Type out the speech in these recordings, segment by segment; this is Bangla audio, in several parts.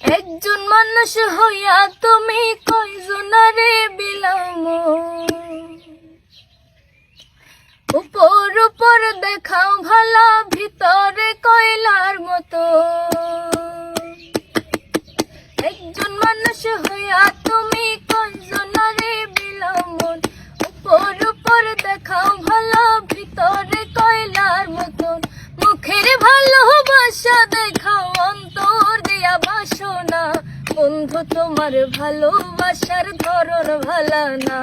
একজন মানুষ হইয়া তুমি কয়জনারে বিলাম? উপর উপর দেখাও ভালা ভিতরে কয়লার মতো। তোমার ভালোবাসার ধরন ভালা না।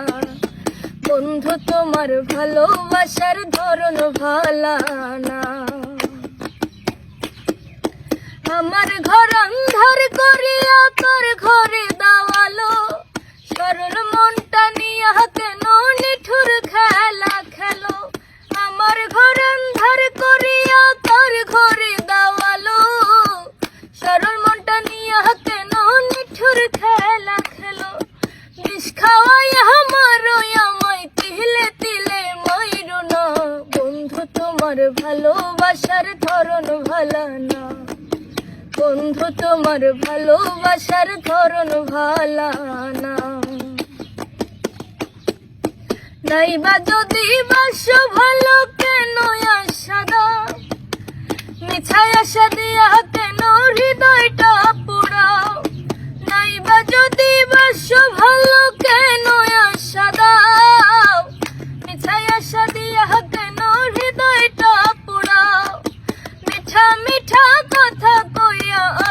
বন্ধু, তোমার ভালোবাসার ধরন ভালা না। আমার ঘর অন্ধার করিয়া তোর ঘরে দাওয়ালো তোমার ভালোবাসার ধরন ভালা বন্ধু, তোমার ভালোবাসার ধরন ভালা না। নাইবা যদি বাস ভালো কেন আশা দাও মিছাই আশা দিয়া কেন হৃদয়টা পুরাও নাইবা যদি বাস ভালো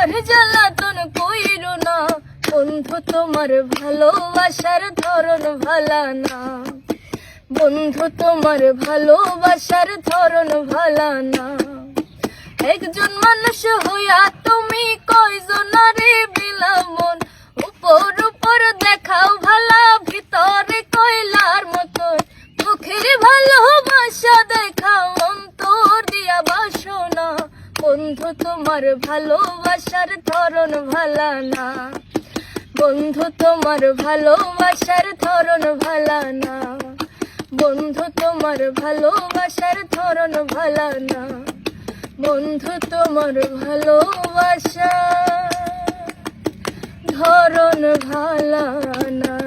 আর জ্বালাতন কইর না। বন্ধু, তোমার ভালোবাসার ধরন ভালা না। বন্ধু, তোমার ভালোবাসার ধরন ভালা না। একজন মানুষ হইয়া তুমি কয়জনারে বিলামন বন্ধু, তোমার ভালোবাসার ধরন ভালা না। বন্ধু, তোমার ভালোবাসার ধরন ভালা না। বন্ধু, তোমার ভালোবাসার ধরন ভালা না। বন্ধু, তোমার ভালোবাসা ধরন ভালা না।